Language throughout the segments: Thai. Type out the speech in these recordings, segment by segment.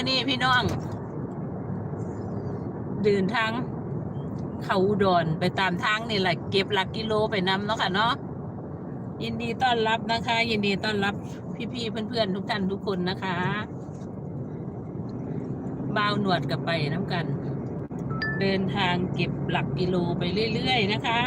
อนี้พี่น้อง เดินทาง เขาอุดรไปตามทางนี่แหละเก็บหลักกิโลไปนำเนาะค่ะเนาะยินดีต้อนรับนะคะ ยินดีต้อนรับพี่ๆเพื่อนๆทุกท่านทุกคนนะคะบ่าวหนวดกับไปน้ำกัน เดินทางเก็บหลักกิโลไปเรื่อยๆนะคะ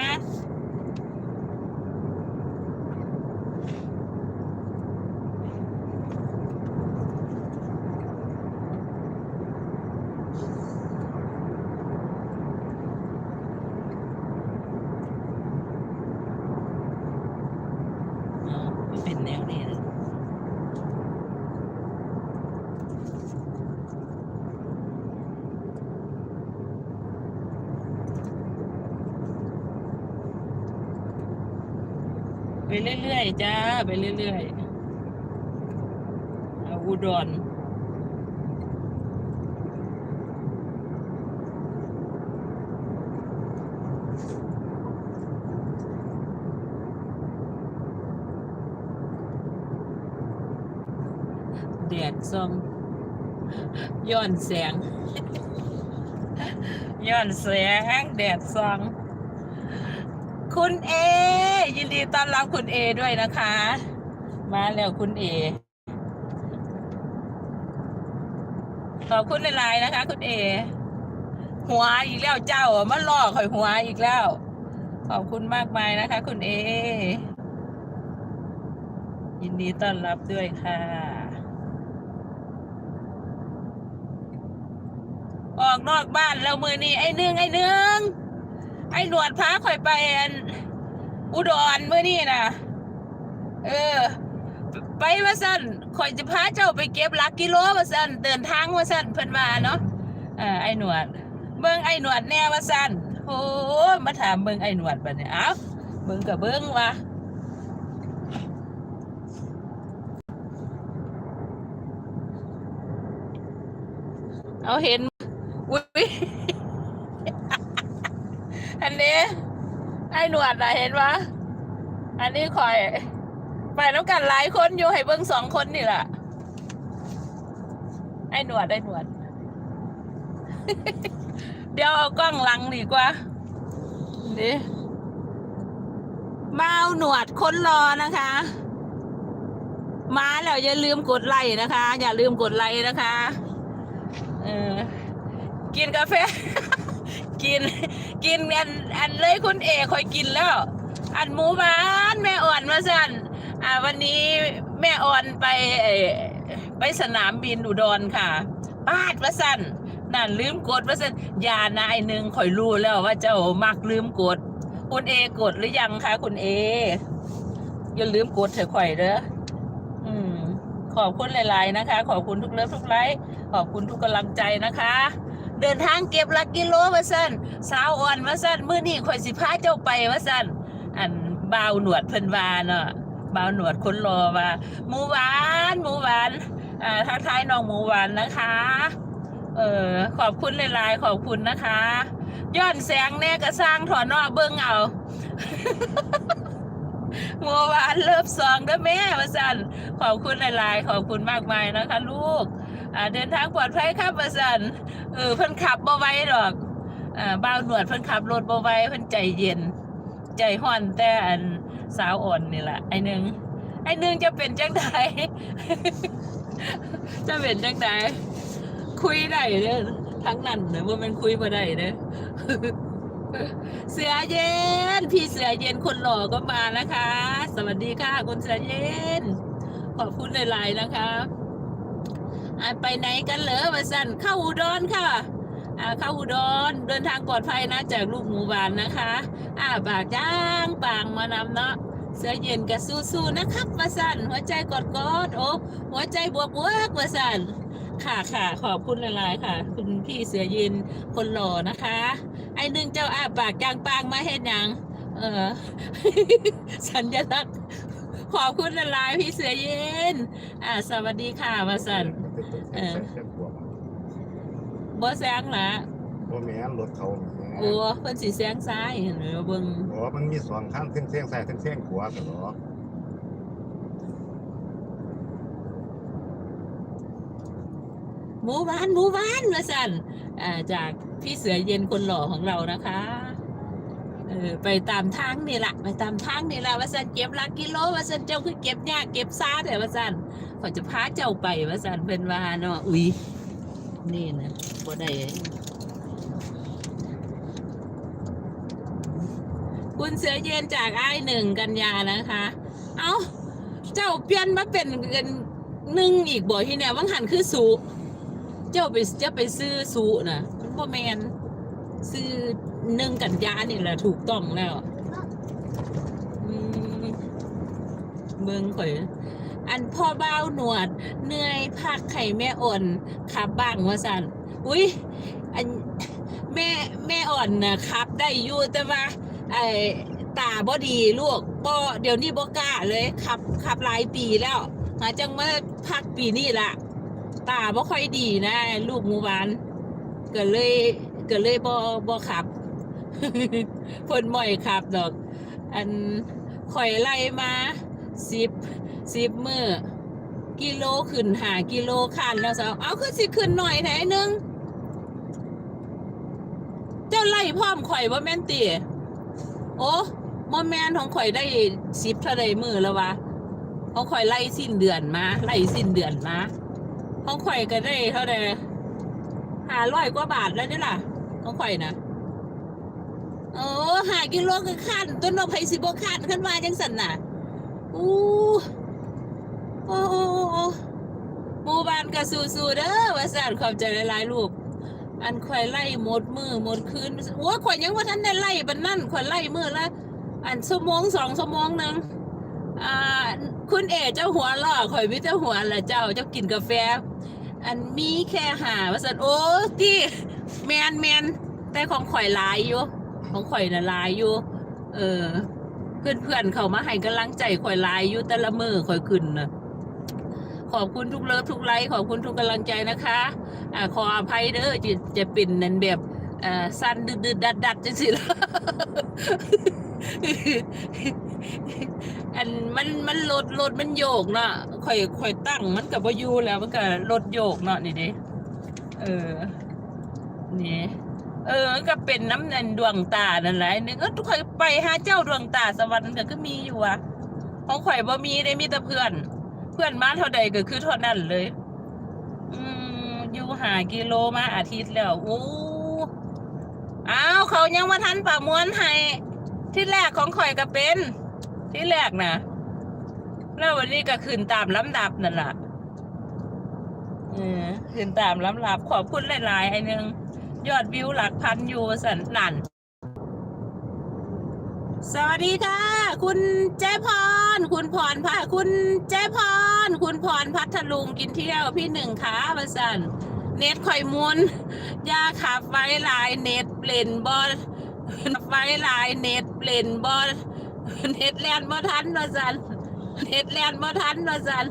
อ๋อมันเป็นแนวนี้เลย ไปเรื่อยๆจ้า ไปเรื่อยๆเอาอุดรแดดส่องย้อนแสง ย้อนแสงแดดส่อง คุณเอ ยินดีต้อนรับคุณเอด้วยนะคะ มาแล้วคุณเอ ขอบคุณในไลน์นะคะ คุณเอ หัวอีกแล้วเจ้ามาล่อข่อยหัวอีกแล้ว ขอบคุณมากมายนะคะ คุณเอ ยินดีต้อนรับด้วยค่ะ ออกนอกบ้านแล้วมือนี้ไอ้เนื่งไอ้เนื่ง ไอ้หนวดพาข่อยไปอันอุดรเมื่อนี้นะเออ ไปว่าสั่นข่อยจะพาเจ้าไปเก็บลักกิโลว่าสั่นเดินทางว่าสั่นเพิ่นมาเนาะอ่าไอ้หนวด เบิ่งไอ้หนวดแน่ว่าสั่นโอ้มาถามเบิ่งไอ้หนวดบัดนี้เอ้าเบิ่งกับเบิ่งว่าเอาเห็นอุ้ย นนี้ไอ้หนวดอะเห็นปะอันนี้คอย ไปแล้วกันหลายคนอยู่ให้เบิ้งสองคนนี่แหละไอ้หนวดไอ้หนวด เดี๋ยวเอากล้องหลังดีกว่าดิมาเอาหนวดคนรอนะคะ มาแล้วอย่าลืมกดไลค์นะคะ อย่าลืมกดไลค์นะคะ เออกินกาแฟ กิน กินอันอันเลยคุณเอกคอยกินแล้ว อันหมูหวานแม่อ่อนมาสั่นอ่าวันนี้แม่อ่อนไปไปสนามบินอุดรค่ะปาดมาสั่นนั่นลืมกดมาสั่นยานายหนึ่งคอยรู้แล้วว่าเจ้ามักลืมกด คุณเอกดหรือยังคะคุณเออย่าลืมกดเถอะข่อยเด้อขอบคุณหลาย ๆ นะคะ ขอบคุณทุกเลิฟทุกไลค์ขอบคุณทุกกำลังใจนะคะ เดินทางเก็บลักกิโลมาสั่นสาวอ่อนมาสั่นมื้อนี้ข่อยสิพาเจ้าไปมาสั่นอันบ่าวหนวดเพิ่นว่าเนาะบ่าวหนวดคนรอว่าหมูหวานหมูหวานอ่าทักทายน้องหมูหวานนะคะ เออขอบคุณหลายๆขอบคุณนะคะ ย้อนแสงแน่ก็สร้างถอนนอเบิ่งเอาหมูหวานเลิฟซองเด้อแม่มาสั่นขอบคุณหลายๆขอบคุณมากมายนะคะ ลูก อ่าเดินทางปลอดภัยครับมาสั่นเออเพิ่นขับบ่ไว้ดอกอ่าบ่าวหนวดเพิ่นขับรถบ่ไว้เพิ่นใจเย็น ใจห้อนแต่อันสาวอ่อนนี่แหละไอ้หนึ่งไอ้หนึ่งจะเป็นจังใดจะเป็นจังใดคุยได้เด้อทั้งนั้นเด้อว่ามันคุยบ่ได้เด้อเสือเย็น พี่เสือเย็นคนหล่อก็มานะคะ สวัสดีค่ะคุณเสือเย็น ขอบคุณหลายๆนะคะ ไปไหนกันเหรอมาสั่นเข้าอุดรค่ะเข้าอุดรเดินทางปลอดภัยนะจากลูกหมู่บ้านนะคะอ่าปากจ้างปางมานำเนาะเสื้อเย็นกับสู้ๆนะครับมาสั่นหัวใจกดกดๆโอ้หัวใจบวกบวกมาสั่นค่ะค่ะขอบคุณหลายๆค่ะ คุณพี่เสือเย็นคนหล่อนะคะ ไอ้หนึ่งเจ้าอาปากจางปางมาเห็นยังเออสัญลักษณ์ ขอบคุณหลายๆพี่เสือเย็น อ่า สวัสดีค่ะมาสั่นเออบ่แซงละบ่แม่นรถเขาแหมโอ้เพิ่นสิแซงซ้ายเห็นไหมว่าเบิ่งอ๋อมันมีสองข้างเส้นเส้นซ้ายเส้นเส้นขวาตลอดหมูหวานหมูหวานมาสั่นอ่าจากพี่เสือเย็นคนหล่อของเรานะคะเออไปตามทางนี่แหละไปตามทางนี่แหละว่าสันเก็บหลักกิโลว่าสันเจ้าคือเก็บยากเก็บซาแต่ว่าสันเขอจะพาเจ้าไปว่าสันเป็นว่าเนาะอุ้ยนี่นะบ่ได้คุณเสือเย็นจากไอ้ายหนึ่งกันยานะคะ เอาเจ้าเปลี่ยนมาเป็นเงินหนึ่งอีกบ่ที่เนี่ยวังหันคือสูเจ้าไปจะไปซื้อสูนะมันบ่แมนซื้อ หนึ่งกันยานี่แหละถูกต้องแล้วอืมเบิ่งข่อยอันพ่อเบ้าหนวดเหนื่อยพักไข่แม่อ่อนขับบ้างว่าสันอุ้ยอันแม่แม่อ่อนนะครับ ได้อยู่แต่ว่าไอตาบ่ดีลูกบ่เดี๋ยวนี้บ่กล้าเลยขับขับหลายปีแล้วหาจังมาพักปีนี้ละตาบ่ค่อยดีนะ ลูกมูบานก็เลยก็เลยบ่บ่ขับ เพิ่นม่อยขับดอก อันข่อยไล่มาสิบสิบมือกิโลขึ้นหากิโลคันแล้วสาวเอาคือสิขึ้นหน่อยแหน่นึงเจ้าไล่พร้อมข่อยว่าแม่นตีโอ้มอแมนของข่อยได้สิบเท่าใดมือแล้ววะเของข่อยไล่สิ้นเดือนมาไล่สิ้นเดือนมาเของข่อยก็ได้เท่าใดหาร้อยกว่าบาทแล้วนี่ล่ะของข่อยนะ โอ้หากิโลก็ขั้นต้นนกไผ่สิบขั้นขึ้นมาจังสันน่ะอู้โอ้โอ้โอ้หมู่บ้านก็สู้ๆเด้อว่าสานขอบใจหลายๆลูกอันข่อยไล่หมดมือหมดคืนโอ้ข่อยยังว่าท่านได้ไล่บันนั่นข่อยไล่มือละอันชั่วโมงสองชั่วโมงหนึ่งอ่าคุณเอเจ้าหัวล่อข่อยมิเจ้าหัวแหละเจ้าเจ้ากินกาแฟ อันมีแค่หาว่าสันโอ้ที่แมนแมนแต่ของข่อยหลายอยู่ ของข่อยน่ะลายอยู่ เออ เพื่อนเพื่อนๆเขามาให้กำลังใจข่อยลายอยู่แต่ละมือข่อยขึ้นนะขอบคุณทุกเลิฟทุกไลค์ขอบคุณทุกกำลังใจนะคะอ่าขออภัยเด้อจะจะเป็นนันแบบอ่าสั้นดึดดัดดัดจังสิละอันมันมันรถรถมันโยกเนาะข่อยข่อยตั้งมันกับวายูแล้วมันก็รถโยกเนาะนี่เด้เออนี่ เออมันก็เป็นน้ำนันดวงตานั่นแหละนึงก็ข่อยไปหาเจ้าดวงตาสวรรค์ก็คือมีอยู่อะของข่อยบ่มีได้มีแต่เพื่อน เพื่อนมาเท่าใดก็คือเท่านั้นเลย อืมอยู่หากิโลมาอาทิตย์แล้วโอ้อ้าวเขายังมาทันป่ามวนให้ที่แรกของข่อยก็เป็น ที่แรกนะแล้ววันนี้ก็ขึ้นตามลำดับนั่นแหละเออขึ้นตามลำดับขอบคุณหลายๆไอ้นึง ยอดวิวหลักพันอยู่สันนันสวัสดีค่ะ คุณเจพร คุณพรพัคุณเจพร คุณพรพัทลุงกินเที่ยวพี่หนึ่งขาประสันเน็ตข่อยมุนยาขับไว้ลายเน็ตเปล่นบอลไว้ลายเน็ตเปล่นบอลเน็ตแลนบ่ทันประสันเน็ตแลนบ่ทันประสัน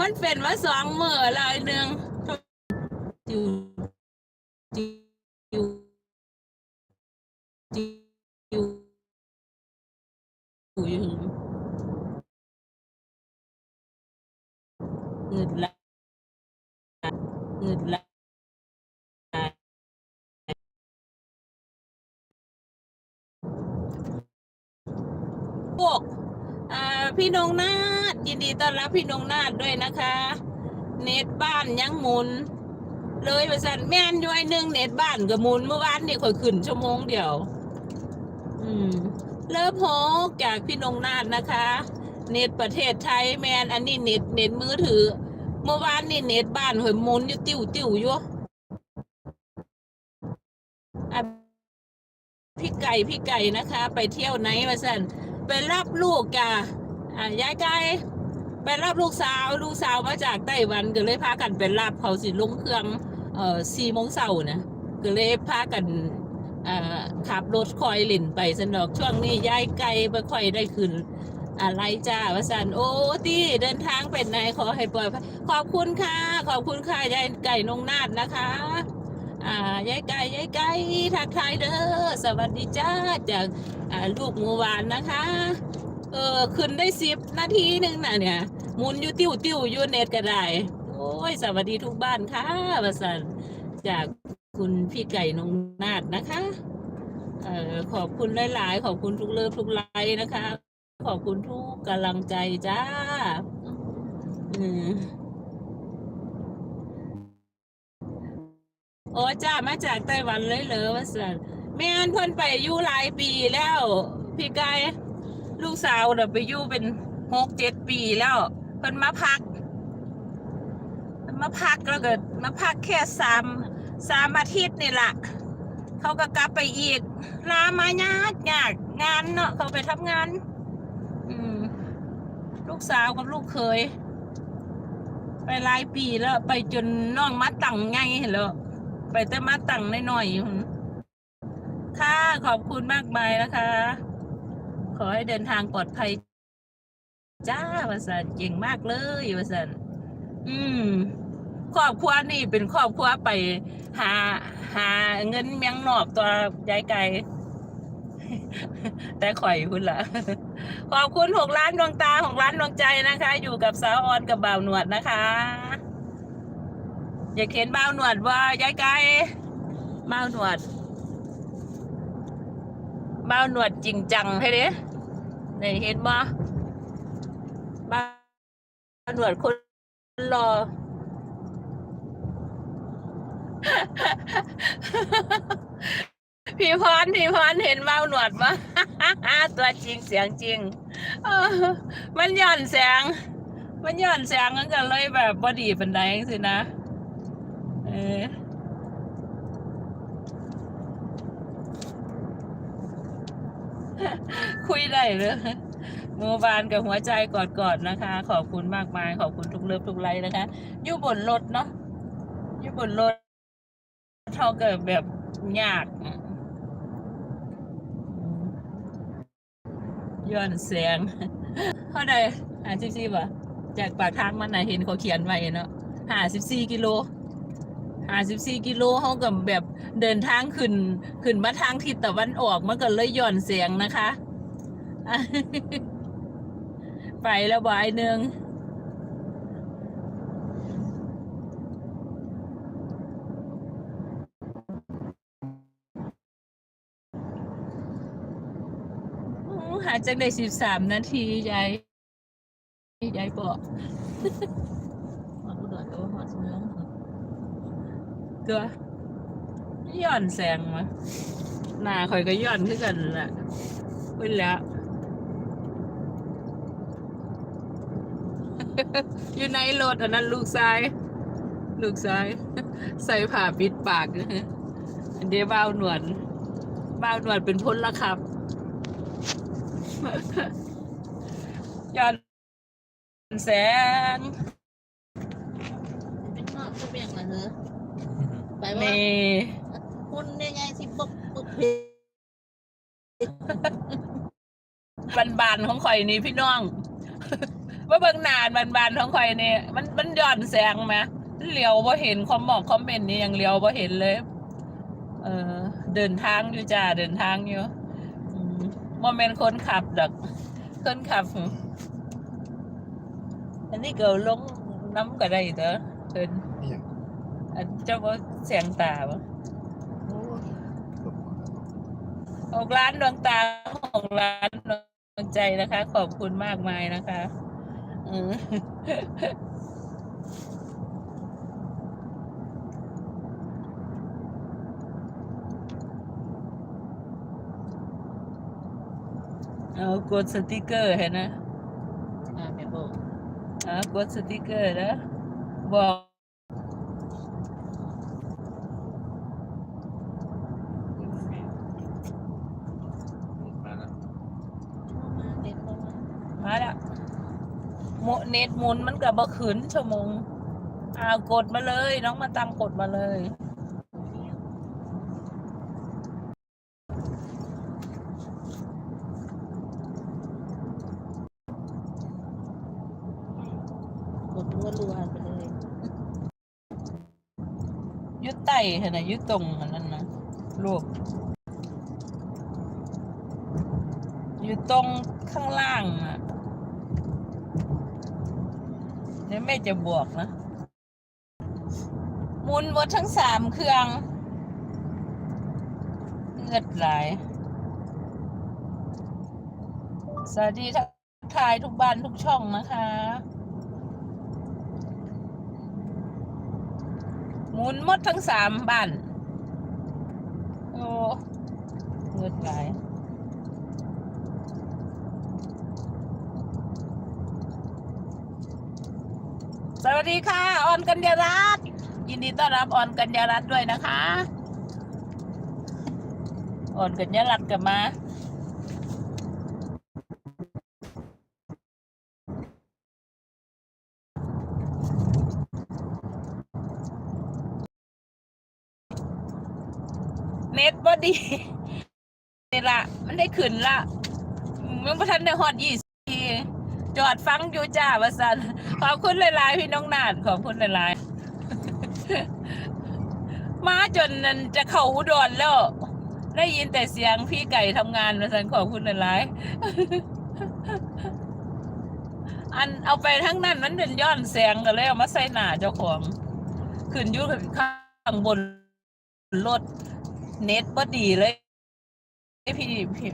มันเป็นมาสองมือลายหนึ่งจิวจิวจิว อยู่อยู่เงินละเงินละพวกอ่าพี่นงนาดยินดีต้อนรับพี่นงนาดด้วยนะคะ เน็ตบ้านยังหมุน เลยบริษัทแม่นอยู่ไอ้หนึ่งเน็ตบ้านก็หมุนเมื่อวานนี่ค่อยขึ้นชั่วโมงเดียว อืมเลิฟโฮกจากพี่นงนาฏนะคะ เน็ตประเทศไทยแมนอันนี้เน็ตเน็ตมือถือ เมื่อวานนี่เน็ตบ้านหอยมุนอยู่ติ้วติ้วอยู่อะพี่ไก่พี่ไก่นะคะ ไปเที่ยวไหนมาสันไปรับลูกจ้ะอ่ายายไก่ไปรับลูกสาว ลูกสาวมาจากไต้หวันก็เลยพากันไปรับเขาสิลงเครื่อง เอ่อสี่โมงเช้านะก็เลยพากันอ่าขับรถคอยหลินไปสนอกช่วงนี้ย้ายไกลไม่ค่อยได้ขึ้นอะไรจ้าวสันโอ้ตีเดินทางเป็นไงขอให้ปล่อยขอบคุณค่ะ ขอบคุณค่ะยายไก่นงนาดนะคะ อ่ายายไก่ยายไก่ทักทายเด้อสวัสดีจ้าจากอ่าลูกหมูหวานนะคะ เออขึ้นได้สิบนาทีหนึ่งนะเนี่ย มุนอยู่ติ้วติ้วอยู่เน็ตก็ได้ อ้โอ้ย สวัสดีทุกบ้านค่ะประสันจากคุณพี่ไก่นงนาดนะคะเอ่อขอบคุณหลาย ๆ ขอบคุณทุกเลิฟทุกไลค์นะคะ ขอบคุณทุกกำลังใจจ้าอืมโอ้จ้ามาจากไต้หวันเลยเหรอว่าสันแม่นเพิ่นไปอยู่หลายปีแล้ว พี่ไก่ลูกสาวน่ะไปอยู่เป็นหกเจ็ดปีแล้ว เพิ่นมาพัก มาพักแล้วก็มาพักแค่สามสามอาทิตย์นี่แหละเขาก็กลับไปอีกลามายากยากงานเนาะเขาไปทำงาน อืม ลูกสาวกับลูกเคย ไปหลายปีแล้ว ไปจนน้องมาตังไงเห็นแล้วไปแต่มาตังน้อยๆอยค่ะขอบคุณมากมายนะคะ ขอให้เดินทางปลอดภัยจ้าวสันเก่งมากเลยวสันอืม ครอบครัวนี่เป็นครอบครัวไปหาหาเงินเมียงนอกตัวยายไก่แต่ข่อยคุณละขอบคุณหกล้านดวงตาหกล้านดวงใจนะคะ อยู่กับสาวออนกับบ่าวหนวดนะคะ อย่าเข็นบ่าวหนวดว่ายายไก่บ่าวหนวดบ่าวหนวดจริงจังให้เด้ไหนเห็นบ่บ่าวหนวดคนรอ พี่พรพี่พรเห็นเบ้าหนวดปะตัวจริงเสียงจริงมันหย่อนแสง มันหย่อนแสงมันก็เลยแบบบอดีเป็นไดสินะ เออคุยได้เลยมือบานกับหัวใจกอดๆนะคะ ขอบคุณมากมาย ขอบคุณทุกเลิฟทุกไลค์นะคะ อยู่บนรถเนาะอยู่บนรถ เท่ากับแบบยากอะย้อนแสงเท่าใดห้าสิบสี่ป่ะจากปากทางมันน่ะเห็นเขาเขียนไว้เนาะห้าสิบสี่กิโลห้าสิบสี่กิโลเขากับแบบเดินทางขึ้น ขึ้นมาทางทิศตะวันออกมันก็เลยย้อนแสงนะคะ ไปแล้วบายหนึ่ง อู้หา จากได้สิบสามนาทียายยายบอกหอดอุดรก็หอดเมืองตัวย้อนแสงมาหน้าข่อยก็ย้อนขึ้นกันแหละขึ้นแล้วอยู่ในรถอันนั้นลูกชาย ลูกชาย ใส่ผ้าปิดปาก เดียวบ้าวหนวดบ้าวหนวดเป็นพลละครับ ย้อนแสงเป็นนอกจะเบี่ยงเหรอเธอไปเมว่าคุณเนี่ยไงสิปุ๊บปุ๊บเพบันบานๆของข่อยนี่พี่น้องว่าเบิ่งหนานบันบานๆของข่อยนี่มันมันย้อนแสงไหมมันเลียวว่าเห็นคอมบอกคอมเมนต์นี่ยังเลียวว่าเห็นเลย เออเดินทางอยู่จ้าเดินทางอยู่ โมเมนต์คนขับดอกคนขับ อันนี้เกิลงน้ำก็ได้เถอะเพิ่นนี่อย่างอันเจ้าว่าเสียงตาบ่โอ้ยเกือบหมดแล้วหกล้านดวงตาหกล้านดวงใจนะคะ ขอบคุณมากมายนะคะเออ กดสติกเกอร์เห็นนะอ่าแม่บอกอ่ากดสติกเกอร์นะบอกมาแล้วมาเด็ดเข้ามามาละโมเน็ตหมุนมันกับบ่ขืนชั่วโมง อ่ากดมาเลย น้องมาตังกดมาเลย กดรัวรัวๆไปเลยยุดไต่เห็นไหมยุดตรงอันนั้นนะลูกอยู่ตรงข้างล่างอะเดี๋ยวแม่จะบวกนะหมุนหมดทั้งสามเครื่องเลือดไหลสวัสดีทักทายทุกบ้านทุกช่องนะคะ มุนหมดทั้งสามบ้าน โอ้เลืดไหลายสวัสดีค่ะ ออนกัญญารัตน์ยินดีต้อนรับออนกัญญารัตน์ด้วยนะคะ ออนกัญญารัตน์กลับมา เน็ตบอ ดีนี่ละมันได้ขึ้นละมันประทันได้ฮอดยี่สิบจอดฟังอยู่จ้าวาสันขอบคุณหลายๆพี่น้องนาดขอบคุณหลายๆมาจนนันจะเข้าอุดรแล้ว ได้ยินแต่เสียงพี่ไก่ทำงานวาสันขอบคุณหลายๆอันเอาไปทั้งนั้นมันเป็นย้อนแสงก็เลยเอามาใส่หน้าเจ้าของขึ้นยู่ข้างบนรถ เน็ตบ่ดีเลยพี่พี่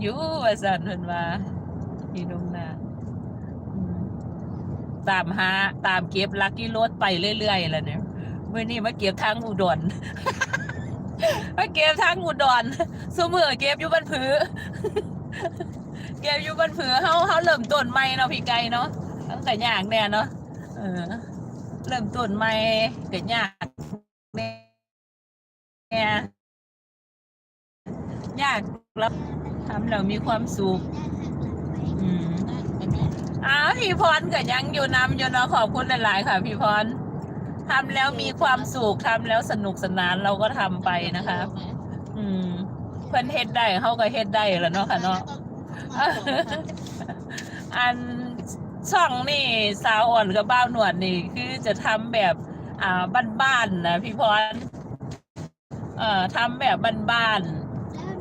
อยู่ว่าสันเพิ่นว่าพี่น้องนาตามหาตามเก็บลักกี้รถไปเรื่อยๆแล้วเนี่ยมื่อนี้มาเก็บทางอุดรมาเก็บทางอุดรสมือเก็บอยู่บนผือ เก็บอยู่บนผือเฮาเฮาเริ่มต้นใหม่เนาะพี่ไก่เนาะตั้งแต่ยากแน่เนาะเออเริ่มต้นใหม่ก็ยากแน่ เนี่ยยากแล้วทำแล้วมีความสุขอืมอ้าวพี่พรก็ยังอยู่นำอยู่เนาะขอบคุณหลาย ๆ ค่ะ พี่พรทำแล้วมีความสุขทำแล้วสนุกสนานเราก็ทำไปนะคะ อืม เพิ่นเฮ็ดได้เขาก็เฮ็ดได้แล้วเนาะค่ะเนาะอันช่องนี่สาวอ่อนกับบ้าวหนวดนี่ คือจะทำแบบ อ่าบ้านๆนะพี่พร เอ่อทำแบบบ้าน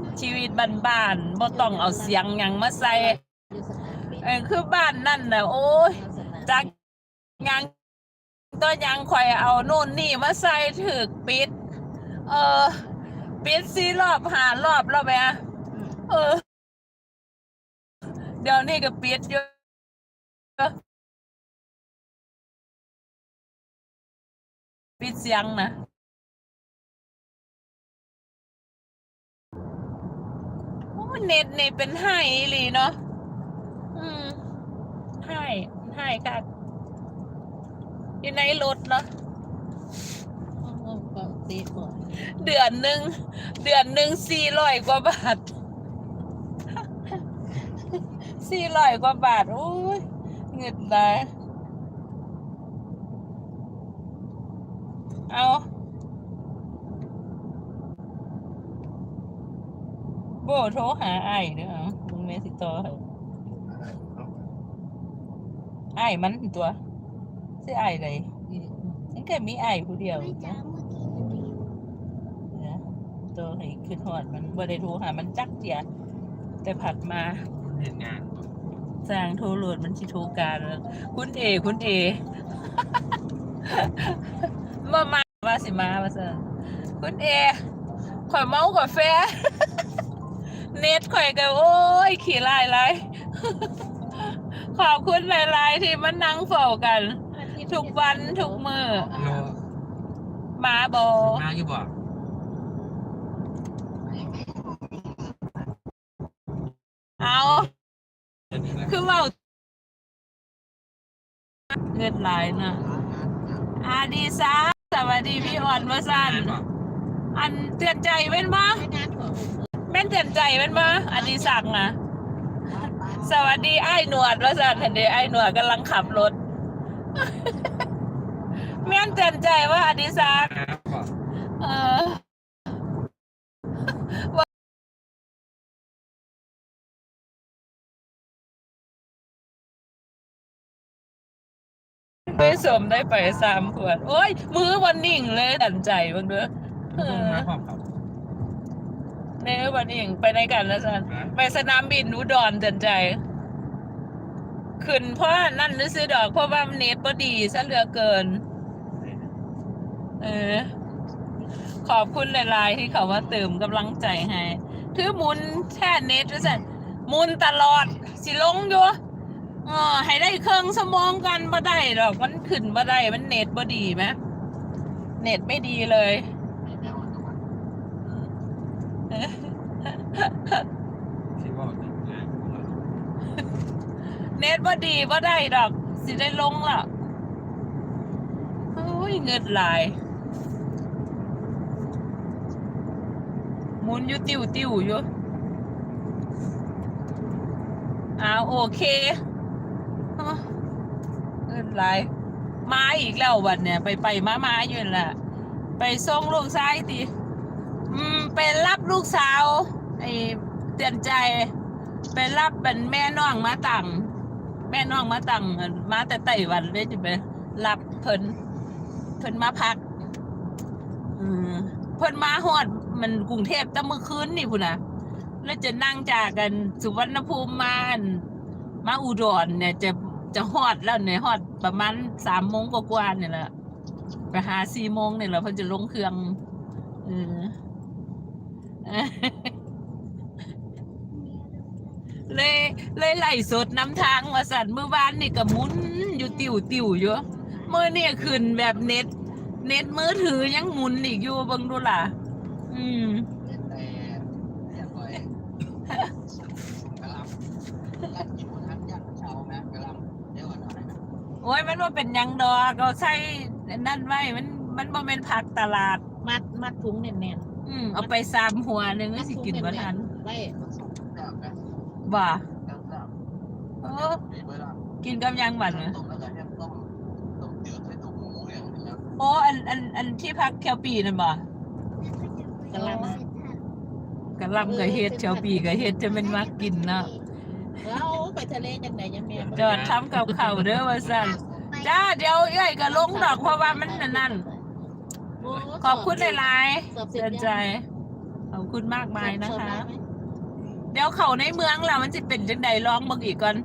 ๆชีวิตบ้านๆบ่ต้องเอาเสียงหยังมาใส่เออคือบ้านนั่นน่ะโอ้ยจากหยังตัวหยังข่อยเอาโน่นนี่มาใส่ถึกปิด เออ ปิดสี่รอบหารอบแล้วแม่เออ เดี๋ยวนี้ก็ปิดอยู่ปิดเสียงนะ โอ้ เน็ตนี่เป็นไห้อีหลีเนาะอืมไห้ไห้ค่ะ อยู่ในรถเนาะตีก่อนเดือนหนึ่งเดือนหนึ่งสี่ร้อยกว่าบาทสี่ร้อยกว่าบาทโอ้ยเงินเลยเอา โบโทรหาไอ้เด้อเอามึงเมสิต่อให้ไอ้มันตัวสิไอ้เลยฉันแค่มีไอ้ผู้เดียวนะนะตัวให้ขึ้นหอดมันบ่ได้โทรหามันจักเจียแต่ผัดมาเห็นงานสร้างโทรโหลดมันชิโทรการแล้วคุณเอคุณเอมามาว่าสิมาว่าซะคุณเอข่อยเมากาแฟ เน็ตข่อยก็โอ้ย ขี่ไล่ไล่ขอบคุณหลายๆที่มันนั่งเฝ้ากัน ทุกวันทุกมือโลมาบอมาอยู่บ่เอาคือเว่าเงินหลายนะอาดีซาสวัสดีพี่อ่อนวสันอันเตือนใจเป็นมาแม่นเตือนใจเป็นมาอันนี้สั่งนะสวัสดีไอ้หนวดวสันเห็นเดไอ้หนวดกำลังขับรถ แม่นเตือนใจว่าอดีศักดิ์ครับบ่เออไปสมได้ไปสามขวด โอ้ย มือวันนิ่งเลยดันใจบ้างเด้อ เออมาพร้อมครับเนื้อวันนิ่งไปในกันแล้วสันไปสนามบินอุดรดันใจ ขึ้นเพราะนั่นนึกซื้อดอกเพราะว่าเน็ตบ่ดีซะเหลือเกิน เออ ขอบคุณหลายๆที่เขาว่าเติมกำลังใจให้ถือหมุนแช่เน็ตด้วยสันหมุนตลอด สิลงอยู่เออให้ได้เครื่องสมองกันบ่ได้ดอกมันขึ้นบ่ได้มันเน็ตบ่ดีไหมเน็ตไม่ดีเลย คิดว่าจะง่ายกว่าเน็ตบ่ดีบ่ได้ดอก สิได้ลงล่ะโอ้ยเงินหลายหมุนอยู่ติวติวอยู่อ้าวโอเคเงินหลายมาอีกแล้ววันเนี่ย ไปไปมามาอยู่นั่นแหละไปส่งลูกชายติ อืมไปรับลูกสาวไอ้เตือนใจ ไปรับเป็นแม่น้องมาตังแม่น้องมาตังมาแต่ไต้หวันเลยจะไปรับเพิ่นเพิ่นมาพักอืมเพิ่นมาฮอดมันกรุงเทพตั้งเมื่อคืนนี่พุ่นนะแล้วจะนั่งจากกันสุวรรณภูมิมาอันมาอุดรเนี่ย จะจะฮอดแล้วเนี่ยฮอดประมาณสามโมงกว่าๆเนี่ยแหละไปหาสี่โมงเนี่ยแหละเพิ่นจะลงเครื่องเออ เลยเลยไหลสดน้ำทางว่าสันเมื่อวานนี่ก็หมุนอยู่ติวติวๆอยู่เมื่อเนี่ยขึ้นแบบเน็ต เน็ตมือถือยังหมุนอีกอยู่เบิ่งดูล่ะ อืมโอ้ยมันว่าเป็นหยังดอกเราใช้นั่นไว้มันมันบ่เป็นผักตลาดมัดมัดถุงแน่นอื มเอาไปสามหัวหนึ่งๆก็สิกินบ่ทันไว้บ่าโอ้กินกับหยังบัดเนี่ยโอ้อันอันอันที่พักแคลปีนั่นบ่กะลำกะหลำกับเฮ็ดแคลปีกับเฮ็ดจะเป็นมักกินเนาะเราไปทะเลจังไหนยังแม่บ่จอดทำกับข้าวเด้อว่าซั่นจ้าเดี๋ยวเอ้ยก็ลงดอกเพราะว่ามันนั่นนั่นโอ้ ขอบคุณหลายสอบๆเสร็จเตือนยังใจ ขอบคุณมากมายนะคะสอบได้ไหมเดี๋ยวเข้าในเมืองแล้วมันจะเป็นจังใดลองเบิ่งอีกก่อน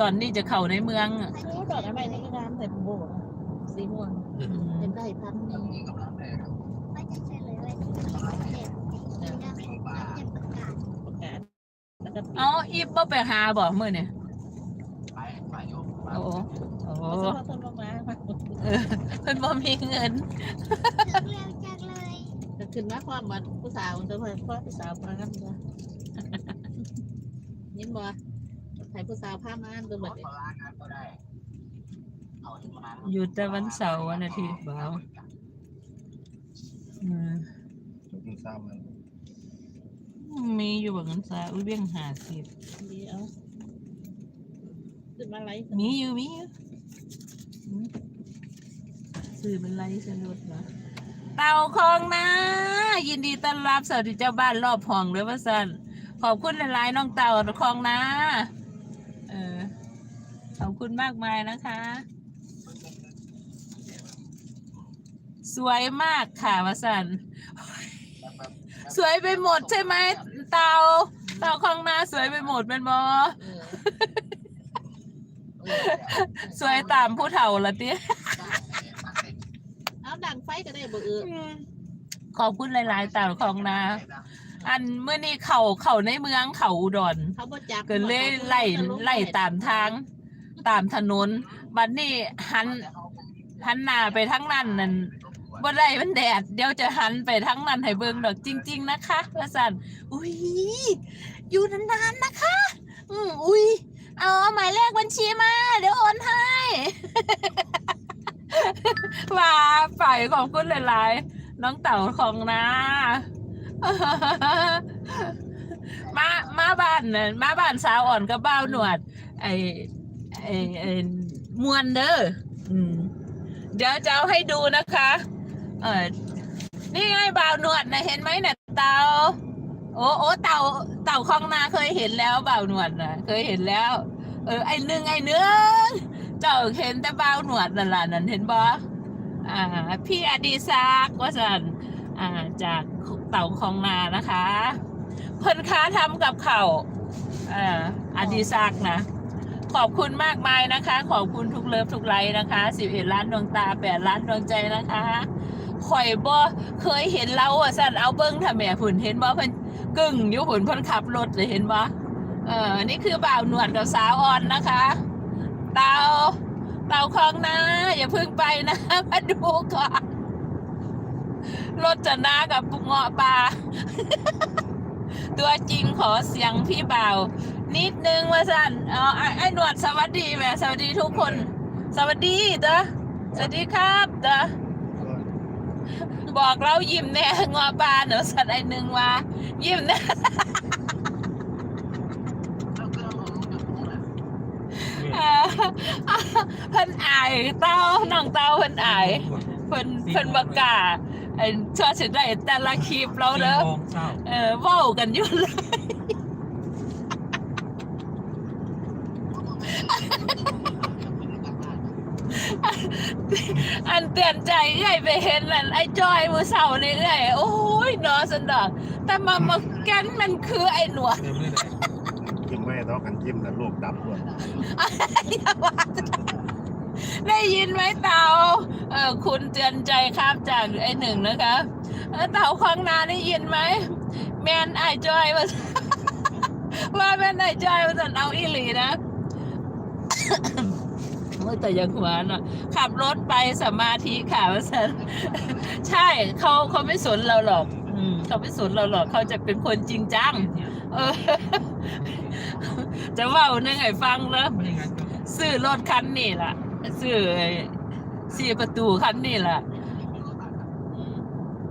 ตอนนี้จะเข้าในเมืองอะโอ้ดอกอะไรนี่ก็งามแต่โบกสีม่วงอืมเป็นได้พันนี่ไม่จะเฉลยอะไรที่เจ็บเจ็บเจ็บประกาศประกาศแล้วก็ปิดเอาอีฟบ่ไปหาบ่มื้อนี่โอ้โหโอ้โห เอาเฉพาะต้นมะม่ามาเออเพิ่นบ่มีเงินถึงเร็วจังเลยจะขึ้นมาความมันผู้สาวตัวพ่อผู้สาวมากันจ้ะยินบ่ใส่ผู้สาวผ้าม่านตัวบัดนี้อยู่แต่วันเสาร์วันอาทิตย์บ่าวอืมมึงทราบมันมีอยู่บ่เงินซาอุ้ยเบี้ยง50ดีเอาขึ้นมาไลฟ์มีอยู่มีอยู่อืม ซื้อเป็นไรสนุดเหรอเต่าคลองนะ ยินดีต้อนรับสวัสดีเจ้าบ้านรอบห้องด้วยว่าสันขอบคุณหลายๆน้องเต่าคลองนะ เออขอบคุณมากมายนะคะ สวยมากค่ะวสันสวยไปหมดใช่ไหมเต่าเต่าคลองนาสวยไปหมดเป็นบอเออสวยตามผู้เฒ่าละเตี้ย เอาดังไฟก็ได้บ่เออขอบคุณหลายๆเต่าคลองนา อันเมื่อนี้เข่าเข่าในเมืองเขาอุดรเขาบ่จับก็เลยไล่ไล่ตามทาง ตามถนนบัดนี้หันหันหน้าไปทั้งนั้นนั่นบ่ได้มันแดด เดี๋ยวจะหันไปทั้งนั้นให้เบิ่งดอกจริง ๆ นะคะว่าซั่นอุ้ยอยู่นานๆนะคะ อืมอุ้ยเอาหมายเลขบัญชีมา เดี๋ยวโอนให้ ว่าไปขอบคุณหลายๆน้องเต่าของนามามาบ้านน่ะมาบ้านสาวอ่อนกับบ้าวหนวด ไอไอไอมวนเด้ออืมเดี๋ยวจะเอาให้ดูนะคะ เออนี่ไงบ่าวหนวดนะเห็นไหมเนี่ยเต่าโอ้โอ้เต่าเต่าคลองนาเคยเห็นแล้วบ่าวหนวดนะเคยเห็นแล้ว เออไอหนึ่งไอหนึ่ง เจ้าเห็นแต่บ่าวหนวดนั่นล่ะนั่นเห็นบ่อ่า พี่อดีศักว่าสันอ่าจากเต่าคลองนานะคะ เพิ่นค้าทำกับเขาอ่าอดีศักนะ ขอบคุณมากมายนะคะ ขอบคุณทุกเลิฟทุกไลค์นะคะ11ล้านดวงตา8ล้านดวงใจนะคะข่อยบ่เคยเห็นเราอะสันเอาเบิ้งทำแม่ผุนเห็นบ่เพิ่นกึ่งอยู่ผุนเพิ่นขับรถเลยเห็นบ่เออนี่คือบ่าวหนวดกับสาวอ่อนนะคะ เตาเตาคลองนาอย่าเพิ่งไปนะมาดูก่อนรถจะนากับเงาะปลาตัวจริงขอเสียงพี่บ่าว นิดนึงว่าสันเอาไอ้ไอหนวดสวัสดีแม่สวัสดีทุกคน สวัสดีเด้อสวัสดีครับเด้อบอกเรายิ้มแน่งอปลาเนอะสัตว์ไอ้หนึ่งว่ายิ้มแน่ เอ่อเพิ่นอายเต้าน้องเต้าเพิ่นอายเพิ่นเพิ่นบกล้าไอ้ชอบสิได้แต่ละคลิปเราเด้อโมงเช้าเออเว้ากันอยู่เลยอันเตือนใจเอ้อยไปเห็นนั่นไอ้จอยมือเสานี่เอ้อยโอ้ยเนอสันดอกแต่มามาแกันมันคือไอ้หนวดเต็มเลยเลย กินไม่ต้องกัน จิ้มแล้วลูกดำด้วยอย่าว่าได้ยินไหมเต่าเออคุณเตือนใจครับจากไอหนึ่งนะคะเออเต่าคลองนาได้ยินไหมแมนไอจอยว่าว่าแมนไอจอยว่าสันเอาอีหลีนะโอ้ยแต่อยังหัวเนาะขับรถไปสมาธิค่ะว่าสันใช่เขาเขาไม่สนเราหรอกอืมเขาไม่สนเราหรอกเขาจะเป็นคนจริงจังเออ จะเว่าเนื่องให้ฟังแล้วไม่อย่างนั้นก็ซื้อรถคันนี่ล่ะซื้อไอ้สี่ประตูคันนี่ล่ะ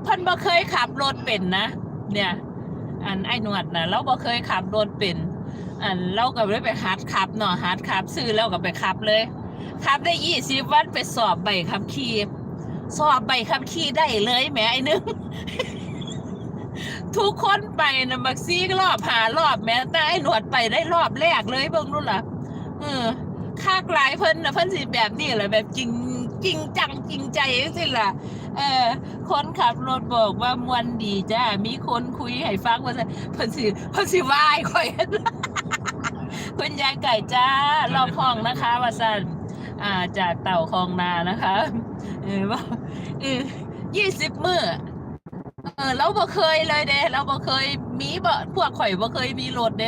เพิ่นบ่เคยขับรถเป็นนะเนี่ย อันไอ้หนวดนะเราบ่เคยขับรถเป็นอันเราก็เลยไปหัดขับเนาะหัดขับซื้อแล้วก็ไปขับเลยขับได้ยี่สิบวันไปสอบใบขับขี่สอบใบขับขี่ได้เลยแหมไอ้นึง ทุกคนไปนะบักซี่รอบหารอบแม้แต่ไอ้หนวดไปได้รอบแรกเลยเบิ่งนู่นล่ะเออค่ากลายเพิ่นนะเพิ่นสิแบบนี้แหละแบบจริงจริงจังจริงใจสิล่ะเออคนขับรถบอกว่ามวนดีจ้ามีคนคุยให้ฟังว่าสันเพิ่นสิเพิ่นสิวายข่อยคุณยายไก่จ้ารอบห้องนะคะว่าซั่นอ่าจากเต่าคลองนานะคะ เออว่าเออยี่สิบมื้อ ออเราบ่เคยเลยเด้เราบ่เคยมีบ่พวกข่อยบ่เคยมีรถเด้